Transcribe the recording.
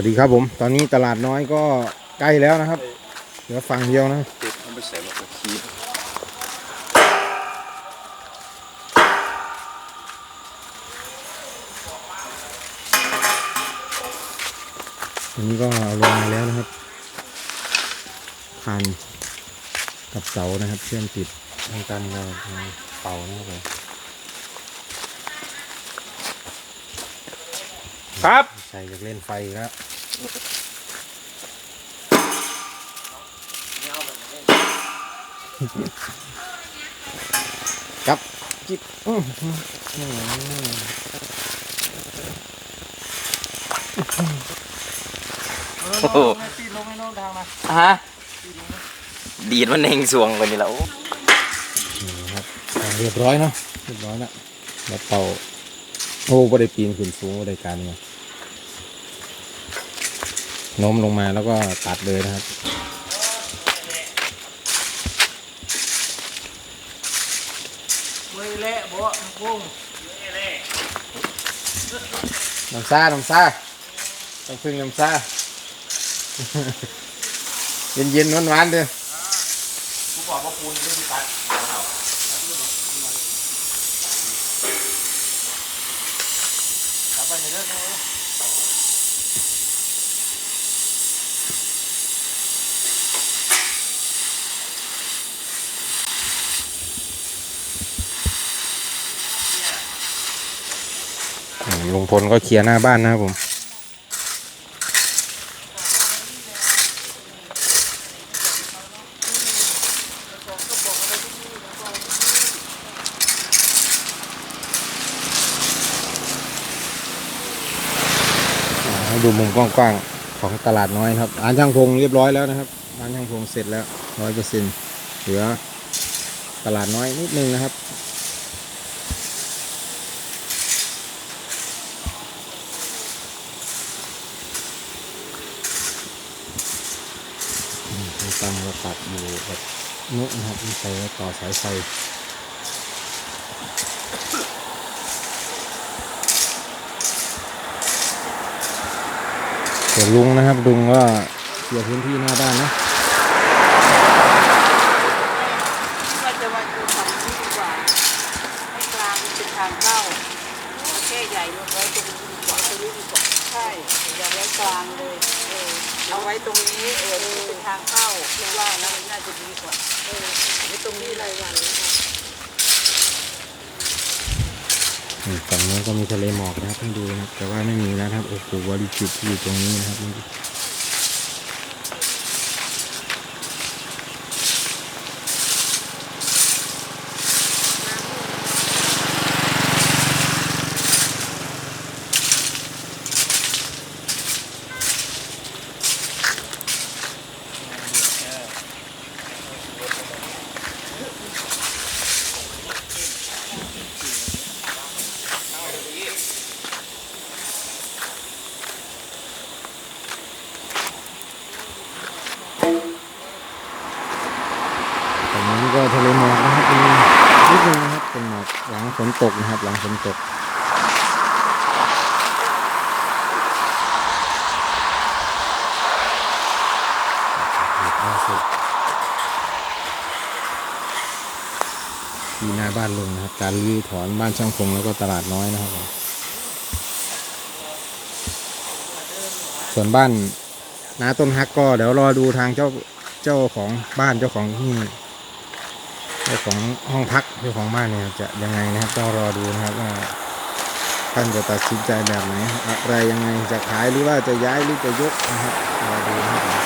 วัสดีครับผม ตอนนี้ตลาดน้อยก็ใกล้แล้วนะครับเหลือฝั่งเดียวนะติดเขาไปใส่แบบคีบอันนี้ก็เอาลงมาแล้วนะครับคานกับเสานะครับ เชื่อมติดทางกันเราเป่านะครับผมครับ ใส่อยากเล่นไฟอีกแล้ว ครับจิบอื้อหืออื้อหือโอ้โหฮะดีดมันเองสวงกว่านี้แล้วนี่ครับอ่าเรียบร้อยเนาะเรียบร้อยแล้วแล้วเป่าโอ้บ่ได้ปีนขึ้นสูงบ่ได้การไง โน้มลงมาแล้วก็ตัดเลยนะครับมือเละบ่กุ้งน้ำซ่าน้ำซ่าต้องพึ่งน้ำซ่าเย็นเย็นๆหวานๆเด้อกูบอกว่าปูนไม่มีตัดกลับไปเด้อเด้ ลุงพลก็เคลียร์หน้าบ้านนะครับผมให้ดูมุมกว้างๆของตลาดน้อยครับร้านช่างพงเรียบร้อยแล้วนะครับร้านช่างพงเสร็จแล้วร้อยเปอร์เซ็นต์เหลือตลาดน้อยนิดนึงนะครับอื มมีตั้งระตัดอยู่แบบนุนะครับมีใส่ไว้ต่อสายไฟส่วนลุงนะครับลุงก็เคลียร์พื้นที่หน้าบ้านนะว่าจะมาดูฝั่งนี้ดีกว่าให้กลางเป็นทางเข้าแค่ใหญ่ลงไว้ตรงนี้ดีกว่าตรงนี้ดีกว่าใช่อย่าไว้กลางเลย เอาไว้ตรงนี้เออเป็นทางเข้าคิดว่านะมันน่าจะดีกว่าเออไว้ตรงนี้เลยวันนะคะอืมฝั่งนู้นก็มีทะเลหมอกนะครับให้ดูนะครับแต่ว่าไม่มีแล้วนะครับโอ้โหวาริจิตที่อยู่ตรงนี้นะครับ นี้ก็ทะเลหมอกนะครับมีนิดนึงนะครับเป็นหมอกหลังฝนตกนะครับ หลังฝนตกที่หน้าบ้านลุงนะครับ การรื้อถอนบ้านช่างพงแล้วก็ตลาดน้อยนะครับ ส่วนบ้านนาต้นฮักก็เดี๋ยวรอดูทางเจ้าเจ้าของบ้านเจ้าของที่ เจ้าของห้องพักเจ้าของบ้านเนี่ยจะยังไงนะครับต้องรอดูนะครับว่าท่านจะตัดสินใจแบบไหนอะไรยังไงจะขายหรือว่าจะย้ายหรือจะยกนะครับรอดูนะครับ